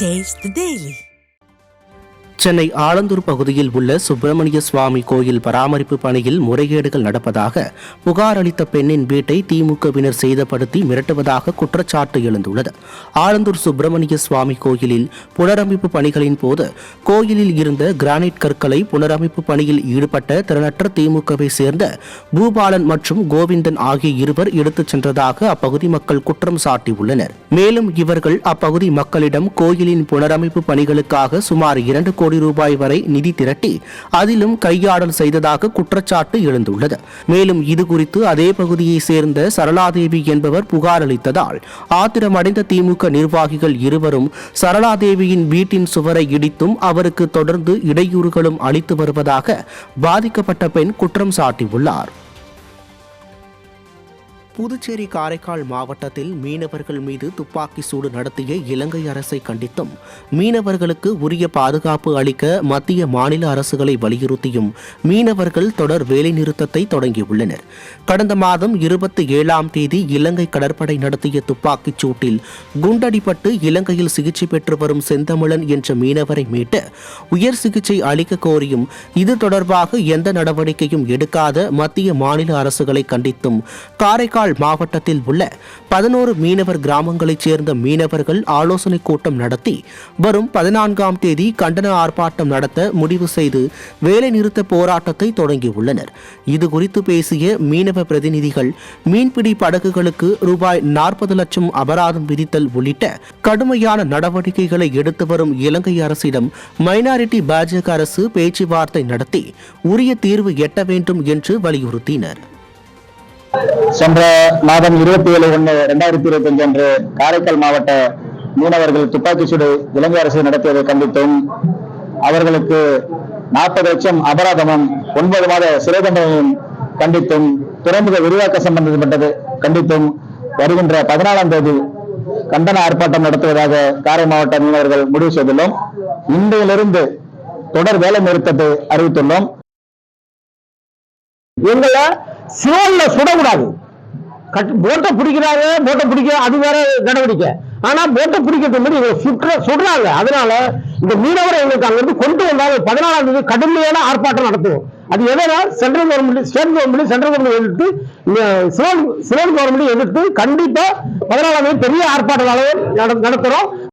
Taste the Daily. Chennai Alandur பகுதியில் உள்ள சுப்பிரமணிய சுவாமி கோயில் பராமரிப்பு பணியில் முறைகேடுகள் நடப்பதாக புகார் அளித்த பெண்ணின் வீட்டை திமுகவினர் செய்தப்படுத்தி மிரட்டுவதாக குற்றச்சாட்டு எழுந்துள்ளது. ஆலந்தூர் சுப்பிரமணிய சுவாமி கோயிலில் புனரமைப்பு பணிகளின் போது கோயிலில் இருந்த கிரானைட் கற்களை புனரமைப்பு பணியில் ஈடுபட்ட திறனற்ற திமுகவை சேர்ந்த பூபாலன் மற்றும் கோவிந்தன் ஆகிய இருவர் எடுத்துச் சென்றதாக அப்பகுதி மக்கள் குற்றம் சாட்டியுள்ளனர். மேலும் இவர்கள் அப்பகுதி மக்களிடம் கோயிலின் புனரமைப்பு பணிகளுக்காக சுமார் இரண்டு கோடி ரூபாய் வரை நிதி திரட்டி அதிலும் கையாடல் செய்ததாக குற்றச்சாட்டு எழுந்துள்ளது. மேலும் இது குறித்து அதே பகுதியைச் சேர்ந்த சரளாதேவி என்பவர் புகார் அளித்ததால் ஆத்திரமடைந்த திமுக நிர்வாகிகள் இருவரும் சரளாதேவியின் வீட்டின் சுவரை இடித்தும் அவருக்கு தொடர்ந்து இடையூறுகளும் அளித்து வருவதாக பாதிக்கப்பட்ட பெண் குற்றம் சாட்டியுள்ளார். புதுச்சேரி காரைக்கால் மாவட்டத்தில் மீனவர்கள் மீது துப்பாக்கி சூடு நடத்திய இலங்கை அரசை கண்டித்தும் மீனவர்களுக்கு உரிய பாதுகாப்பு அளிக்க மத்திய மாநில அரசுகளை வலியுறுத்தியும் மீனவர்கள் தொடர் வேலைநிறுத்தத்தை தொடங்கியுள்ளனர். கடந்த மாதம் இருபத்தி ஏழாம் தேதி இலங்கை கடற்படை நடத்திய துப்பாக்கிச் சூட்டில் குண்டடிபட்டு இலங்கையில் சிகிச்சை பெற்று வரும் செந்தமிழன் என்ற மீனவரை மீட்டு உயர் சிகிச்சை அளிக்க கோரியும் இது தொடர்பாக எந்த நடவடிக்கையும் எடுக்காத மத்திய மாநில அரசுகளை கண்டித்தும் காரைக்கால் மாவட்டத்தில் உள்ள பதினோரு மீனவர் கிராமங்களைச் சேர்ந்த மீனவர்கள் ஆலோசனைக் கூட்டம் நடத்தி வரும் பதினான்காம் தேதி கண்டன ஆர்ப்பாட்டம் நடத்த முடிவு செய்து வேலைநிறுத்த போராட்டத்தை தொடங்கியுள்ளனர். இது குறித்து பேசிய மீனவ பிரதிநிதிகள் மீன்பிடி படகுகளுக்கு ரூபாய் நாற்பது லட்சம் அபராதம் விதித்தல் உள்ளிட்ட கடுமையான நடவடிக்கைகளை எடுத்து வரும் இலங்கை அரசிடம் மைனாரிட்டி பாஜக அரசு பேச்சுவார்த்தை நடத்தி உரிய தீர்வு எட்ட வேண்டும் என்று வலியுறுத்தினர். சென்ற மாதம் இருபத்தி ஏழு ஒன்று இரண்டாயிரத்தி இருபத்தி அஞ்சு அன்று காரைக்கால் மாவட்ட மீனவர்கள் துப்பாக்கி சூடு இலங்கை அரசு நடத்தியதை கண்டித்தும் அவர்களுக்கு நாற்பது லட்சம் அபராதமும் ஒன்பது மாத சிறை தண்டனையும் கண்டித்தும் துறைமுக விரிவாக்க சம்பந்தப்பட்டது கண்டித்தும் வருகின்ற பதினாலாம் தேதி கண்டன ஆர்ப்பாட்டம் நடத்துவதாக காரை மாவட்ட மீனவர்கள் முடிவு செய்துள்ளோம். இன்றையிலிருந்து தொடர் வேலை நிறுத்தத்தை அறிவித்துள்ளோம். எங்களை சிவன்ல சுடக்கூடாது. கட் போட்டை பிடிக்கிறாங்க போட்டை பிடிக்க அது வேற நடவடிக்கை. ஆனா போட்டை பிடிக்கிறது மாதிரி இவங்க சுற்ற சுடுறாங்க. அதனால இந்த மீனவரை எங்களுக்கு அங்கிருந்து கொண்டு வந்தாங்க பதினாலாம் தேதி கடுமையான ஆர்ப்பாட்டம் நடத்துவோம். அது எதனா central government state government central government எதிர்த்து சிவன் சிவன் கவர்மெண்ட் எதிர்த்து கண்டிப்பா பதினாலாம் தேதி பெரிய ஆர்ப்பாட்டம் நட- நடத்துறோம்.